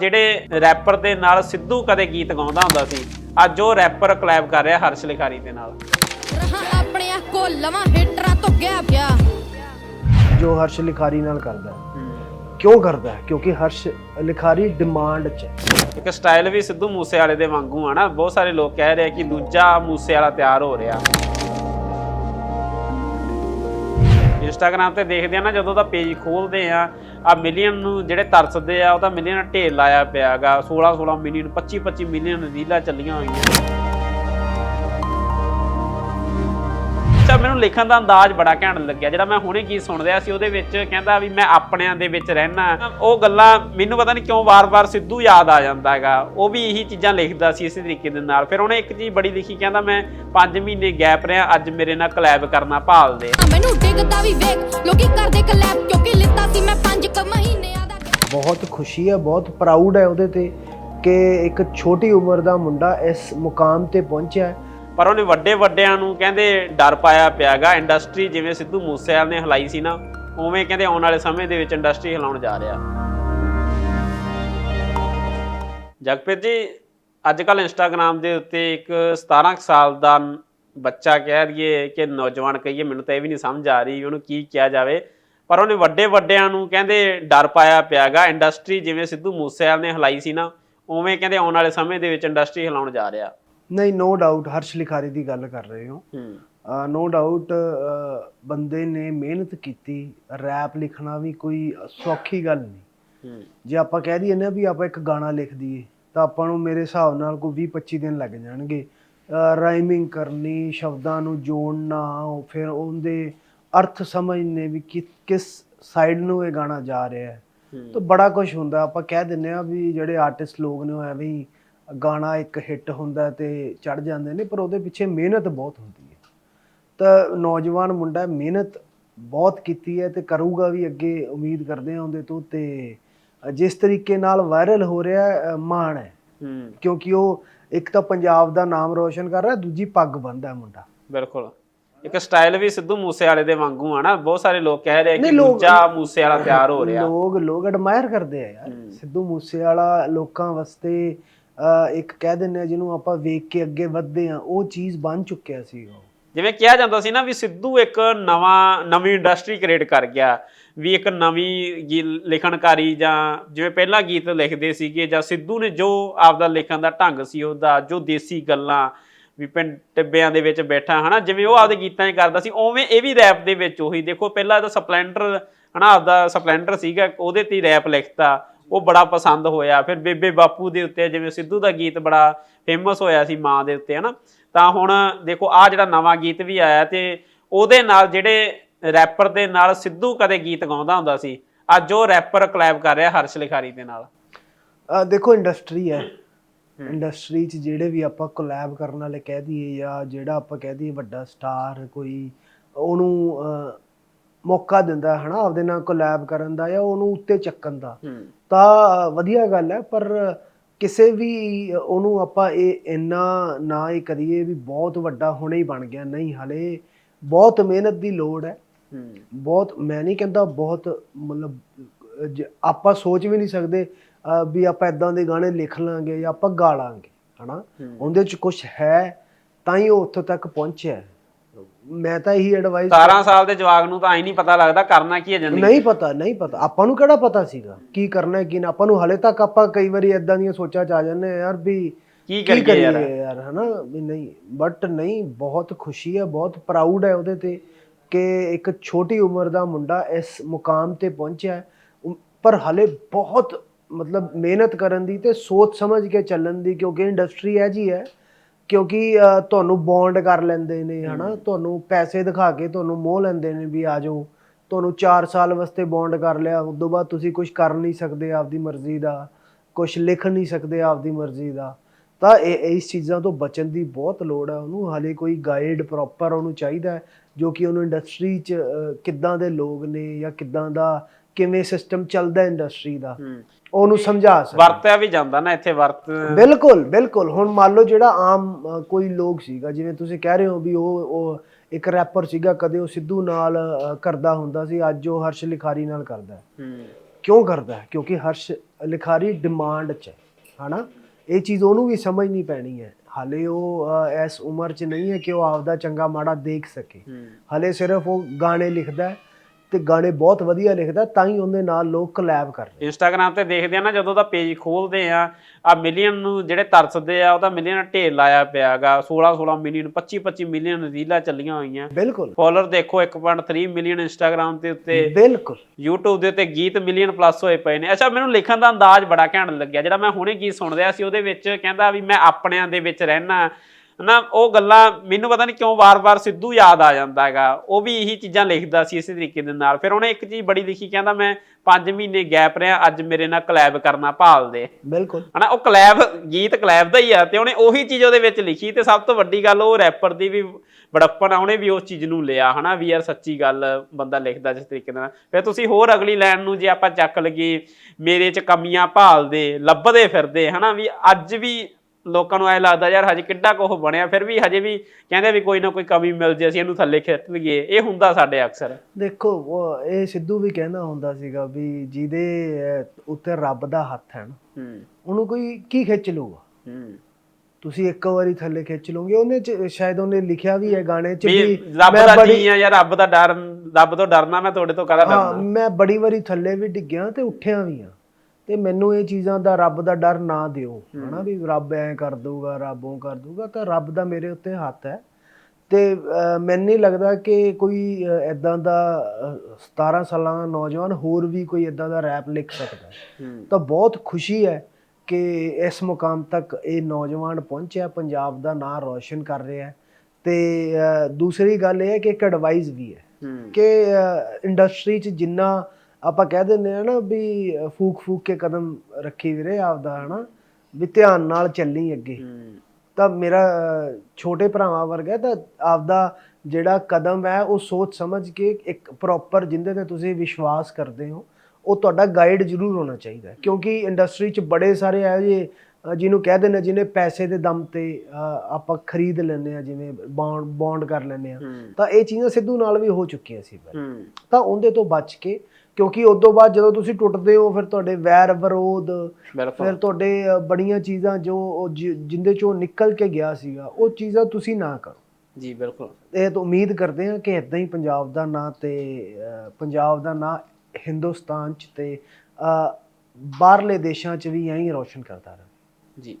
ਜਿਹੜੇ ਰੈਪਰ ਦੇ ਨਾਲ ਸਿੱਧੂ ਕਦੇ ਗੀਤ ਗਾਉਂਦਾ ਹੁੰਦਾ ਸੀ ਅੱਜ ਉਹ ਰੈਪਰ ਕਲੈਬ ਕਰ ਰਿਹਾ ਹਰਸ਼ ਲਿਖਾਰੀ ਦੇ ਨਾਲ। ਰਹਾ ਆਪਣਿਆਂ ਕੋ ਲਵਾਂ ਹਿੱਟਰਾਂ ਤੋਂ ਗਿਆ ਪਿਆ। ਜੋ ਹਰਸ਼ ਲਿਖਾਰੀ ਨਾਲ ਕਰਦਾ ਹੈ। ਕਿਉਂ ਕਰਦਾ ਹੈ? ਕਿਉਂਕਿ ਹਰਸ਼ ਲਿਖਾਰੀ ਡਿਮਾਂਡ 'ਚ ਹੈ। ਇੱਕ ਸਟਾਈਲ ਵੀ ਸਿੱਧੂ ਮੂਸੇ ਵਾਲੇ ਦੇ ਵਾਂਗੂ ਆ ਨਾ ਬਹੁਤ ਸਾਰੇ ਲੋਕ ਕਹਿ ਰਹੇ ਆ ਕਿ ਦੂਜਾ ਮੂਸੇ ਵਾਲਾ ਤਿਆਰ ਹੋ ਰਿਹਾ। ਇੰਸਟਾਗ੍ਰam ਤੇ ਦੇਖਦੇ ਆ ਨਾ, ਜਦੋਂ ਦਾ ਪੇਜ ਖੋਲਦੇ ਆ ਆ ਮਿਲੀਅਨ ਨੂੰ ਜਿਹੜੇ ਤਰਸਦੇ ਆ, ਉਹ ਤਾਂ ਮਿਲੀਅਨ ਢੇਰ ਲਾਇਆ ਪਿਆਗਾ 16 16 ਮਿਲੀਅਨ 25 25 ਮਿਲੀਅਨ ਰੀਲਾਂ ਚੱਲੀਆਂ ਹੋਈਆਂ। ਅੱਛਾ ਮੈਨੂੰ ਲਿਖਣ ਦਾ ਅੰਦਾਜ਼ ਬੜਾ ਘੈਂਟ ਲੱਗਿਆ। ਜਿਹੜਾ ਮੈਂ ਹੁਣੇ ਗੀਤ ਸੁਣ ਰਿਹਾ ਸੀ ਉਹਦੇ ਵਿੱਚ ਕਹਿੰਦਾ ਵੀ ਮੈਂ ਆਪਣਿਆਂ ਦੇ ਵਿੱਚ ਰਹਿਣਾ ਉਹ ਗੱਲਾਂ ਮੈਨੂੰ ਪਤਾ ਨਹੀਂ ਕਿਉਂ ਵਾਰ-ਵਾਰ ਸਿੱਧੂ ਯਾਦ ਆ ਜਾਂਦਾ ਹੈਗਾ। ਉਹ ਵੀ ਇਹੀ ਚੀਜ਼ਾਂ ਲਿਖਦਾ ਸੀ ਇਸੇ ਤਰੀਕੇ ਦੇ ਨਾਲ। ਫਿਰ ਉਹਨੇ ਇੱਕ ਚੀਜ਼ ਬੜੀ ਲਿਖੀ ਕਹਿੰਦਾ ਮੈਂ 5 ਮਹੀਨੇ ਗੈਪ ਰਿਹਾ ਅੱਜ ਮੇਰੇ ਨਾਲ ਕਲੈਬ ਕਰਨਾ ਭਾਲਦੇ। ਮੈਨੂੰ ਡਿੱਗਦਾ ਵੀ ਵੇਖ ਲੋਕੀ ਕਰਦੇ ਕਲੈਪ ਕਿਉਂਕਿ ਲਿੱਤਾ ਸੀ ਮੈਂ 5 ਕ ਮਹੀਨਿਆਂ ਦਾ ਬਹੁਤ ਖੁਸ਼ੀ ਹੈ ਬਹੁਤ ਪ੍ਰਾਊਡ ਹੈ ਉਹਦੇ ਤੇ ਕਿ ਇੱਕ ਛੋਟੀ ਉਮਰ ਦਾ ਮੁੰਡਾ ਇਸ ਮੁਕਾਮ ਤੇ ਪਹੁੰਚਿਆ ਹੈ। ਪਰ ਉਹਨੇ ਵੱਡੇ ਵੱਡਿਆਂ ਨੂੰ ਕਹਿੰਦੇ ਡਰ ਪਾਇਆ ਪਿਆਗਾ ਇੰਡਸਟਰੀ ਜਿਵੇਂ ਸਿੱਧੂ ਮੂਸੇਵਾਲ ਨੇ ਹਲਾਈ ਸੀ ਨਾ, ਉਵੇਂ ਕਹਿੰਦੇ ਆਉਣ ਵਾਲੇ ਸਮੇਂ ਦੇ ਵਿੱਚ ਇੰਡਸਟਰੀ ਹਿਲਾਉਣ ਜਾ ਰਿਹਾ। ਜਗਪ੍ਰੀਤ ਜੀ ਅੱਜ ਕੱਲ ਇੰਸਟਾਗ੍ਰam ਦੇ ਉੱਤੇ ਇੱਕ 17 ਕੁ ਸਾਲ ਦਾ ਬੱਚਾ ਕਹਿ ਦਈਏ ਕਿ ਨੌਜਵਾਨ ਕਹੀਏ, ਮੈਨੂੰ ਤਾਂ ਇਹ ਵੀ ਨਹੀਂ ਸਮਝ ਆ ਰਹੀ ਉਹਨੂੰ ਕੀ ਕਿਹਾ ਜਾਵੇ। ਪਰ ਉਹਨੇ ਵੱਡੇ ਵੱਡਿਆਂ ਨੂੰ ਕਹਿੰਦੇ ਡਰ ਪਾਇਆ ਪਿਆਗਾ ਇੰਡਸਟਰੀ ਜਿਵੇਂ ਸਿੱਧੂ ਮੂਸੇਵਾਲ ਨੇ ਹਲਾਈ ਸੀ ਨਾ, ਉਵੇਂ ਕਹਿੰਦੇ ਆਉਣ ਵਾਲੇ ਸਮੇਂ ਦੇ ਵਿੱਚ ਇੰਡਸਟਰੀ ਹਿਲਾਉਣ ਜਾ ਰਿਹਾ। ਨਹੀਂ ਨੋ ਡਾਊਟ ਹਰਸ਼ ਲਿਖਾਰੀ ਦੀ ਗੱਲ ਕਰ ਰਹੇ ਹੋ। ਹੂੰ। ਨੋ ਡਾਊਟ ਬੰਦੇ ਨੇ ਮਿਹਨਤ ਕੀਤੀ ਰੈਪ ਲਿਖਣਾ ਵੀ ਕੋਈ ਸੌਖੀ ਗੱਲ ਨਹੀਂ। ਜੇ ਆਪਾਂ ਕਹਿ ਦਈਏ ਨਾ ਵੀ ਆਪਾਂ ਇੱਕ ਗਾਣਾ ਲਿਖ ਦਈਏ ਤਾਂ ਆਪਾਂ ਨੂੰ ਮੇਰੇ ਹਿਸਾਬ ਨਾਲ ਕੋਈ 20 25 ਦਿਨ ਲੱਗ ਜਾਣਗੇ। ਰਾਈਮਿੰਗ ਕਰਨੀ ਸ਼ਬਦਾਂ ਨੂੰ ਜੋੜਨਾ ਫਿਰ ਉਹਦੇ ਅਰਥ ਸਮਝਨੇ ਵੀ ਕਿ ਕਿਸ ਸਾਈਡ ਨੂੰ ਇਹ ਗਾਣਾ ਜਾ ਰਿਹਾ ਹੂੰ। ਤਾਂ ਬੜਾ ਕੁਝ ਹੁੰਦਾ। ਆਪਾਂ ਕਹਿ ਦਿੰਨੇ ਆ ਵੀ ਜਿਹੜੇ ਆਰਟਿਸਟ ਲੋਕ ਨੇ ਉਹ ਐਵੇਂ ਹੀ ਗਾਣਾ ਇੱਕ ਹਿੱਟ ਹੁੰਦਾ ਤੇ ਚੜ ਜਾਂਦੇ ਨੇ ਪਰ ਉਹਦੇ ਪਿੱਛੇ ਮਿਹਨਤ ਬਹੁਤ ਹੁੰਦੀ ਹੈ। ਤਾਂ ਨੌਜਵਾਨ ਮੁੰਡਾ ਮਿਹਨਤ ਬਹੁਤ ਕੀਤੀ ਹੈ ਤੇ ਕਰੂਗਾ ਵੀ ਅੱਗੇ ਉਮੀਦ ਕਰਦੇ ਹਾਂ ਉਹਦੇ ਤੋਂ ਤੇ ਜਿਸ ਤਰੀਕੇ ਨਾਲ ਵਾਇਰਲ ਹੋ ਰਿਹਾ ਮਾਣ ਹੈ। ਕਿਉਂਕਿ ਉਹ ਇੱਕ ਤਾਂ ਪੰਜਾਬ ਦਾ ਨਾਮ ਰੋਸ਼ਨ ਕਰ ਰਿਹਾ ਦੂਜੀ ਪੱਗ ਬੰਨਦਾ ਹੈ ਮੁੰਡਾ। ਬਿਲਕੁਲ। ਇੱਕ ਸਟਾਈਲ ਵੀ ਸਿੱਧੂ ਮੂਸੇ ਵਾਲੇ ਦੇ ਵਾਂਗੂ ਆ ਨਾ ਬਹੁਤ ਸਾਰੇ ਲੋਕ ਕਹਿ ਰਹੇ ਕਿ ਦੂਜਾ ਮੂਸੇ ਵਾਲਾ ਤਿਆਰ ਹੋ ਰਿਹਾ। ਲੋਕ ਲੋਕ ਐਡਮਾਇਰ ਕਰਦੇ ਆ ਯਾਰ। ਸਿੱਧੂ ਮੂਸੇ ਵਾਲਾ ਲੋਕਾਂ ਵਾਸਤੇ ਇੱਕ ਕਹਿ ਦਿੰਨੇ ਆ ਜਿਹਨੂੰ ਆਪਾਂ ਵੇਖ ਕੇ ਅੱਗੇ ਵੱਧਦੇ ਆ ਉਹ ਚੀਜ਼ ਬਣ ਚੁੱਕਿਆ ਸੀ ਉਹ। ਜਿਵੇਂ ਕਿਹਾ ਜਾਂਦਾ ਸੀ ਨਾ ਵੀ ਸਿੱਧੂ ਇੱਕ ਨਵਾਂ, ਨਵੀਂ ਇੰਡਸਟਰੀ ਕ੍ਰੀਏਟ ਕਰ ਗਿਆ, ਵੀ ਇੱਕ ਨਵੀਂ ਲਿਖਣਕਾਰੀ ਜਾਂ ਜਿਵੇਂ ਪਹਿਲਾਂ ਗੀਤ ਲਿਖਦੇ ਸੀਗੇ ਜਾਂ ਸਿੱਧੂ ਨੇ ਜੋ ਆਪਦਾ ਲਿਖਣ ਦਾ ਢੰਗ ਸੀ, ਉਹਦਾ ਜੋ ਦੇਸੀ ਗੱਲਾਂ ਵੀ ਪਿੰਡ ਟਿੱਬਿਆਂ ਦੇ ਵਿੱਚ ਬੈਠਾ, ਹਨਾ, ਜਿਵੇਂ ਉਹ ਆਪਦੇ ਗੀਤਾਂ 'ਚ ਕਰਦਾ ਸੀ, ਉਵੇਂ ਇਹ ਵੀ ਰੈਪ ਦੇ ਵਿੱਚ ਉਹੀ, ਦੇਖੋ ਪਹਿਲਾਂ ਤਾਂ ਸਪਲੈਂਡਰ ਹਨਾ, ਆਪਦਾ ਸਪਲੈਂਡਰ ਸੀਗਾ, ਉਹਦੇ ਤੇ ਰੈਪ ਲਿਖਤਾ। ਉਹ ਬੜਾ ਪਸੰਦ ਹੋਇਆ। ਫਿਰ ਬੇਬੇ ਬਾਪੂ ਦੇ ਉੱਤੇ ਜਿਵੇਂ ਸਿੱਧੂ ਦਾ ਗੀਤ ਬੜਾ ਫੇਮਸ ਹੋਇਆ ਸੀ ਮਾਂ ਦੇ ਉੱਤੇ ਹਨਾ? ਤਾਂ ਹੁਣ ਦੇਖੋ ਆ ਜਿਹੜਾ ਨਵਾਂ ਗੀਤ ਵੀ ਆਇਆ ਤੇ ਉਹਦੇ ਨਾਲ ਜਿਹੜੇ ਰੈਪਰ ਦੇ ਨਾਲ ਸਿੱਧੂ ਕਦੇ ਗੀਤ ਗਾਉਂਦਾ ਹੁੰਦਾ ਸੀ ਅੱਜ ਉਹ ਰੈਪਰ ਕਲੈਬ ਕਰ ਰਿਹਾ ਹਰਸ਼ ਲਿਖਾਰੀ ਦੇ ਨਾਲ। ਦੇਖੋ ਇੰਡਸਟਰੀ ਹੈ। ਇੰਡਸਟਰੀ 'ਚ ਜਿਹੜੇ ਵੀ ਆਪਾਂ ਕੋਲੈਬ ਕਰਨ ਵਾਲੇ ਕਹਿ ਦਈਏ ਜਾਂ ਜਿਹੜਾ ਆਪਾਂ ਕਹਿ ਦਈਏ ਵੱਡਾ ਸਟਾਰ ਕੋਈ ਉਹਨੂੰ ਮੌਕਾ ਦਿੰਦਾ ਹੈ ਹਨਾ ਆਪਦੇ ਨਾਲ ਕੋਲੈਬ ਕਰਨ ਦਾ ਜਾਂ ਉਹਨੂੰ ਉੱਤੇ ਚੱਕਣ ਦਾ। ਤਾਂ ਵਧੀਆ ਗੱਲ ਹੈ ਪਰ ਕਿਸੇ ਵੀ ਉਹਨੂੰ ਆਪਾਂ ਇਹ ਇੰਨਾ ਨਾ ਹੀ ਕਰੀਏ ਵੀ ਬਹੁਤ ਵੱਡਾ ਹੁਣੇ ਹੀ ਬਣ ਗਿਆ। ਨਹੀਂ ਹਲੇ ਬਹੁਤ ਮਿਹਨਤ ਦੀ ਲੋੜ ਹੈ। ਬਹੁਤ ਮੈਂ ਨਹੀਂ ਕਹਿੰਦਾ ਬਹੁਤ ਮਤਲਬ ਆਪਾਂ ਸੋਚ ਵੀ ਨਹੀਂ ਸਕਦੇ ਵੀ ਆਪਾਂ ਇਦਾਂ ਦੇ ਗਾਣੇ ਲਿਖ ਲਾਂਗੇ ਜਾਂ ਆਪਾਂ ਗਾ ਲਾਂਗੇ ਹਨਾ। ਉਹਦੇ ਚ ਕੁਝ ਹੈ ਤਾਂ ਹੀ ਉਹ ਉੱਥੋਂ ਤੱਕ ਪਹੁੰਚਿਆ। ਮੈਂ ਤਾਂ ਇਹੀ ਐਡਵਾਈਸ 17 ਸਾਲ ਦੇ ਜਵਾਕ ਨੂੰ ਤਾਂ ਐ ਨਹੀਂ ਪਤਾ ਲੱਗਦਾ ਕਰਨਾ ਕੀ ਹੈ ਜ਼ਿੰਦਗੀ ਨਹੀਂ ਪਤਾ ਨਹੀਂ ਪਤਾ। ਆਪਾਂ ਨੂੰ ਕਿਹੜਾ ਪਤਾ ਸੀਗਾ ਕੀ ਕਰਨਾ ਹੈ ਕੀ ਨਾ। ਆਪਾਂ ਨੂੰ ਹਲੇ ਤੱਕ ਆਪਾਂ ਕਈ ਵਾਰੀ ਇਦਾਂ ਦੀਆਂ ਸੋਚਾਂ ਚ ਆ ਜਾਂਦੇ ਹਾਂ ਯਾਰ ਵੀ ਕੀ ਕਰੀਏ ਯਾਰ? ਯਾਰ ਹਨਾ? ਵੀ ਨਹੀਂ ਬਟ ਨਹੀਂ ਬਹੁਤ ਖੁਸ਼ੀ ਹੈ ਬਹੁਤ ਪ੍ਰਾਊਡ ਹੈ ਉਹਦੇ ਤੇ ਕਿ ਇੱਕ ਛੋਟੀ ਉਮਰ ਦਾ ਮੁੰਡਾ ਇਸ ਮੁਕਾਮ ਤੇ ਪਹੁੰਚਿਆ ਪਰ ਹਲੇ ਬਹੁਤ ਮਤਲਬ ਮਿਹਨਤ ਕਰਨ ਦੀ ਤੇ ਸੋਚ ਸਮਝ ਕੇ ਚੱਲਣ ਦੀ ਕਿਉਂਕਿ ਇੰਡਸਟਰੀ ਹੈ ਜੀ ਹੈ ਕਿਉਂਕਿ ਅਹ, ਤੁਹਾਨੂੰ ਬੌਂਡ ਕਰ ਲੈਂਦੇ ਨੇ ਹਨਾ? ਤੁਹਾਨੂੰ ਪੈਸੇ ਦਿਖਾ ਕੇ ਤੁਹਾਨੂੰ ਮੋਹ ਲੈਂਦੇ ਨੇ ਵੀ ਆ ਜਾਓ। ਤੁਹਾਨੂੰ 4 ਸਾਲ ਵਾਸਤੇ ਬੌਂਡ ਕਰ ਲਿਆ ਉਸ ਤੋਂ ਬਾਅਦ ਤੁਸੀਂ ਕੁਝ ਕਰ ਨਹੀਂ ਸਕਦੇ ਆਪਦੀ ਮਰਜ਼ੀ ਦਾ ਕੁਝ ਲਿਖ ਨਹੀਂ ਸਕਦੇ ਆਪਦੀ ਮਰਜ਼ੀ ਦਾ। ਤਾਂ ਇਹ ਇਸ ਚੀਜ਼ਾਂ ਤੋਂ ਬਚਣ ਦੀ ਬਹੁਤ ਲੋੜ ਹੈ ਉਹਨੂੰ। ਹਾਲੇ ਕੋਈ ਗਾਈਡ ਪ੍ਰੋਪਰ ਉਹਨੂੰ ਚਾਹੀਦਾ ਹੈ, ਜੋ ਕਿ ਉਹਨੂੰ ਇੰਡਸਟਰੀ 'ਚ ਅਹ, ਕਿੱਦਾਂ ਦੇ ਲੋਕ ਨੇ ਜਾਂ ਕਿੱਦਾਂ ਦਾ ਕਿਵੇਂ ਸਿਸਟਮ ਚੱਲਦਾ ਇੰਡਸਟਰੀ ਦਾ ਉਹਨੂੰ ਸਮਝਾ ਸਕੇ ਵਰਤਿਆ ਵੀ ਜਾਂਦਾ ਨਾ ਇੱਥੇ ਵਰਤ। ਬਿਲਕੁਲ ਬਿਲਕੁਲ। ਹੁਣ ਮੰਨ ਲਓ ਜਿਹੜਾ ਆਮ ਕੋਈ ਲੋਕ ਸੀਗਾ ਜਿਵੇਂ ਤੁਸੀਂ ਕਹਿ ਰਹੇ ਹੋ ਵੀ ਉਹ ਉਹ ਇੱਕ ਰੈਪਰ ਸੀਗਾ ਕਦੇ ਉਹ ਸਿੱਧੂ ਨਾਲ ਕਰਦਾ ਹੁੰਦਾ ਸੀ ਅੱਜ ਉਹ ਹਰਸ਼ ਲਿਖਾਰੀ ਨਾਲ ਕਰਦਾ ਕਿਉਂ ਕਰਦਾ ਕਿਉਂਕਿ ਹਰਸ਼ ਲਿਖਾਰੀ ਡਿਮਾਂਡ 'ਚ ਹੈ ਹਨਾ? ਇਹ ਚੀਜ਼ ਉਹਨੂੰ ਵੀ ਸਮਝਣੀ ਪੈਣੀ ਹੈ। ਹਾਲੇ ਉਹ ਇਸ ਉਮਰ 'ਚ ਨਹੀਂ ਹੈ ਕਿ ਉਹ ਆਪਦਾ ਚੰਗਾ ਮਾੜਾ ਦੇਖ ਸਕੇ। ਹਲੇ ਸਿਰਫ ਉਹ ਗਾਣੇ ਲਿਖਦਾ ਹੈ ਤੇ ਗਾਣੇ ਬਹੁਤ ਵਧੀਆ ਲਿਖਦਾ ਤਾਂ ਹੀ ਉਹਦੇ ਨਾਲ ਲੋਕ ਕਲੈਬ ਕਰ ਰਹੇ। ਇੰਸਟਾਗ੍ਰam ਤੇ ਦੇਖਦੇ ਆ ਨਾ ਜਦੋਂ ਦਾ ਪੇਜ ਖੋਲਦੇ ਆ ਆ ਮਿਲੀਅਨ ਨੂੰ ਜਿਹੜੇ ਤਰਸਦੇ ਆ ਉਹਦਾ ਮਿਲੀਅਨ ਢੇਰ ਲਾਇਆ ਪਿਆਗਾ 16 16 ਮਿਲੀਅਨ 25 25 ਮਿਲੀਅਨ ਰੀਲਾਂ ਚੱਲੀਆਂ ਹੋਈਆਂ। ਬਿਲਕੁਲ। ਫਾਲੋਅਰ ਦੇਖੋ 1.3 ਮਿਲੀਅਨ ਇੰਸਟਾਗ੍ਰam ਦੇ ਉੱਤੇ। ਬਿਲਕੁਲ। YouTube ਦੇ ਉੱਤੇ ਗੀਤ ਮਿਲੀਅਨ ਪਲੱਸ ਹੋਏ ਪਏ ਨੇ। ਅੱਛਾ ਮੈਨੂੰ ਲਿਖਣ ਦਾ ਅੰਦਾਜ਼ ਬੜਾ ਘੈਂਟ ਲੱਗਿਆ। ਜਿਹੜਾ ਮੈਂ ਹੁਣੇ ਗੀਤ ਸੁਣ ਰਿਹਾ ਸੀ ਉਹਦੇ ਵਿੱਚ ਕਹਿੰਦਾ ਵੀ ਮੈਂ ਆਪਣਿਆਂ ਦੇ ਵਿੱਚ ਰਹਿਣਾ ਨਾ ਉਹ ਗੱਲਾਂ ਮੈਨੂੰ ਪਤਾ ਨਹੀਂ ਕਿਉਂ ਵਾਰ-ਵਾਰ ਸਿੱਧੂ ਯਾਦ ਆ ਜਾਂਦਾ ਹੈਗਾ। ਉਹ ਵੀ ਇਹੀ ਚੀਜ਼ਾਂ ਲਿਖਦਾ ਸੀ ਇਸੇ ਤਰੀਕੇ ਦੇ ਨਾਲ। ਫਿਰ ਉਹਨੇ ਇੱਕ ਚੀਜ਼ ਬੜੀ ਲਿਖੀ ਕਹਿੰਦਾ ਮੈਂ 5 ਮਹੀਨੇ ਗੈਪ ਰਿਹਾ ਅੱਜ ਮੇਰੇ ਨਾਲ ਕਲੈਬ ਕਰਨਾ ਭਾਲਦੇ। ਬਿਲਕੁਲ। ਹਨਾ ਉਹ ਕਲੈਬ ਗੀਤ ਕਲੈਬ ਦਾ ਹੀ ਆ ਤੇ ਉਹਨੇ ਉਹੀ ਚੀਜ਼ ਉਹਦੇ ਵਿੱਚ ਲਿਖੀ ਤੇ ਸਭ ਤੋਂ ਵੱਡੀ ਗੱਲ ਉਹ ਰੈਪਰ ਦੀ ਵੀ ਬੜੱਪਨ ਆ ਉਹਨੇ ਵੀ ਉਸ ਚੀਜ਼ ਨੂੰ ਲਿਆ ਹਨਾ ਵੀ ਯਾਰ ਸੱਚੀ ਗੱਲ ਬੰਦਾ ਲਿਖਦਾ ਜਿਸ ਤਰੀਕੇ ਨਾਲ। ਫਿਰ ਤੁਸੀਂ ਹੋਰ ਅਗਲੀ ਲਾਈਨ ਨੂੰ ਜੇ ਆਪਾਂ ਚੱਕ ਲਈਏ ਮੇਰੇ 'ਚ ਕਮੀਆਂ ਭਾਲਦੇ ਲੱਭਦੇ ਫਿਰਦੇ ਹਨਾ ਵੀ ਅੱਜ ਵੀ ਲੋਕਾਂ ਨੂੰ ਐ ਲੱਗਦਾ ਯਾਰ ਹਜੇ ਕਿੱਡਾ ਕੁ ਬਣਿਆ ਫਿਰ ਵੀ ਹਜੇ ਵੀ ਕਹਿੰਦੇ ਵੀ ਕੋਈ ਨਾ ਕੋਈ ਕਮੀ ਮਿਲ ਜੇ ਅਸੀਂ ਇਹਨੂੰ ਥੱਲੇ ਖਿੱਚ ਲਈਏ ਇਹ ਹੁੰਦਾ ਸਾਡੇ ਅਕਸਰ। ਦੇਖੋ ਉਹ ਇਹ ਸਿੱਧੂ ਵੀ ਕਹਿੰਦਾ ਹੁੰਦਾ ਸੀਗਾ ਵੀ ਜਿਹਦੇ ਉੱਤੇ ਰੱਬ ਦਾ ਹੱਥ ਹੈ ਨਾ ਹੂੰ। ਉਹਨੂੰ ਕੋਈ ਕੀ ਖਿੱਚ ਲੂਗਾ ਹੂੰ। ਤੁਸੀਂ ਇੱਕ ਵਾਰੀ ਥੱਲੇ ਖਿੱਚ ਲਓਗੇ ਉਹਨੇ ਚ- ਸ਼ਾਇਦ ਉਹਨੇ ਲਿਖਿਆ ਵੀ ਹੈ ਗਾਣੇ 'ਚ ਵੀ ਰੱਬ ਮੈਂ ਦਾ ਜੀ ਆ ਯਾਰ ਰੱਬ ਦਾ ਡਰ ਰੱਬ ਤੋਂ ਡਰਨਾ ਮੈਂ ਤੁਹਾਡੇ ਤੋਂ ਡਰਨਾ? ਮੈਂ ਬੜੀ ਵਾਰੀ ਥੱਲੇ ਵੀ ਡਿੱਗਿਆ ਤੇ ਉੱਠਿਆ ਵੀ ਆ। ਤੇ ਮੈਨੂੰ ਇਹ ਚੀਜ਼ਾਂ ਦਾ ਰੱਬ ਦਾ ਡਰ ਨਾ ਦਿਓ। ਹਨਾ ਵੀ ਰੱਬ ਐ ਕਰ ਦੂਗਾ ਰੱਬ ਕਰ ਦੂਗਾ ਤਾਂ ਰੱਬ ਦਾ ਮੇਰੇ ਉੱਤੇ ਹੱਥ ਹੈ। ਤੇ ਮੈਨੂੰ ਨਹੀਂ ਲੱਗਦਾ ਕਿ ਕੋਈ ਐਦਾਂ ਦਾ ਅਹ, 17 ਸਾਲਾਂ ਦਾ ਨੌਜਵਾਨ ਹੋਰ ਵੀ ਕੋਈ ਐਦਾਂ ਦਾ ਰੈਪ ਲਿਖ ਸਕਦਾ। ਤਾਂ ਬਹੁਤ ਖੁਸ਼ੀ ਹੈ ਕਿ ਇਸ ਮੁਕਾਮ ਤੱਕ ਇਹ ਨੌਜਵਾਨ ਪਹੁੰਚਿਆ ਪੰਜਾਬ ਦਾ ਨਾਂ ਰੌਸ਼ਨ ਕਰ ਰਿਹਾ। ਹੈ ਤੇ ਦੂਸਰੀ ਗੱਲ ਇਹ ਹੈ ਕਿ ਇੱਕ ਐਡਵਾਈਸ ਵੀ ਹੂੰ ਕਿ ਇੰਡਸਟਰੀ 'ਚ ਜਿੰਨਾ ਆਪਾਂ ਕਹਿ ਦਿੰਦੇ ਆ ਨਾ ਵੀ ਫੂਕ ਫੂਕ ਕੇ ਕਦਮ ਰੱਖੀ ਵੀਰੇ ਆਪਦਾ ਹਨਾ? ਵੀ ਧਿਆਨ ਨਾਲ ਚੱਲੀ ਅੱਗੇ। ਤਾਂ ਮੇਰਾ ਛੋਟੇ ਭਰਾਵਾਂ ਵਰਗਾ ਤਾਂ ਆਪਦਾ ਜਿਹੜਾ ਕਦਮ ਹੈ ਉਹ ਸੋਚ ਸਮਝ ਕੇ ਇੱਕ ਪ੍ਰੋਪਰ ਜਿੰਦੇ ਤੇ ਤੁਸੀਂ ਵਿਸ਼ਵਾਸ ਕਰਦੇ ਹੋ ਉਹ ਤੁਹਾਡਾ ਗਾਈਡ ਜ਼ਰੂਰ ਹੋਣਾ ਚਾਹੀਦਾ ਕਿਉਂਕਿ ਇੰਡਸਟਰੀ 'ਚ ਬੜੇ ਸਾਰੇ ਇਹੋ ਜਿਹੇ ਜਿਹਨੂੰ ਕਹਿ ਦਿੰਦੇ ਜਿਹਨੇ ਪੈਸੇ ਦੇ ਦਮ ਤੇ ਆਪਾਂ ਖਰੀਦ ਲੈਂਦੇ ਆ ਜਿਵੇਂ ਬੌਂਡ ਬੌਂਡ ਕਰ ਲੈਂਦੇ ਆ ਤਾਂ ਇਹ ਚੀਜ਼ਾਂ ਸਿੱਧੂ ਨਾਲ ਵੀ ਹੋ ਚੁੱਕੀਆਂ ਸੀ ਪਹਿਲਾਂ। ਤਾਂ ਉਹਦੇ ਤੋਂ ਬਚ ਕੇ ਕਿਉਂਕਿ ਉਸ ਤੋਂ ਬਾਅਦ ਜਦੋਂ ਤੁਸੀਂ ਟੁੱਟਦੇ ਹੋ ਫਿਰ ਤੁਹਾਡੇ ਵੈਰ ਵਿਰੋਧ ਫਿਰ ਤੁਹਾਡੇ ਬੜੀਆਂ ਚੀਜ਼ਾਂ ਜੋ ਜਿੰਦੇ ਚੋਂ ਨਿਕਲ ਕੇ ਗਿਆ ਸੀਗਾ ਉਹ ਚੀਜ਼ਾਂ ਤੁਸੀਂ ਨਾ ਕਰੋ। ਜੀ ਬਿਲਕੁਲ। ਇਹ ਤਾਂ ਉਮੀਦ ਕਰਦੇ ਹਾਂ ਕਿ ਇਦਾਂ ਹੀ ਪੰਜਾਬ ਦਾ ਨਾਂ ਤੇ ਪੰਜਾਬ ਦਾ ਨਾਂ ਹਿੰਦੁਸਤਾਨ ਚ ਤੇ ਬਾਹਰਲੇ ਦੇਸ਼ਾਂ ਚ ਵੀ ਐਂ ਹੀ ਰੌਸ਼ਨ ਕਰਦਾ ਰਹੇ। ਜੀ।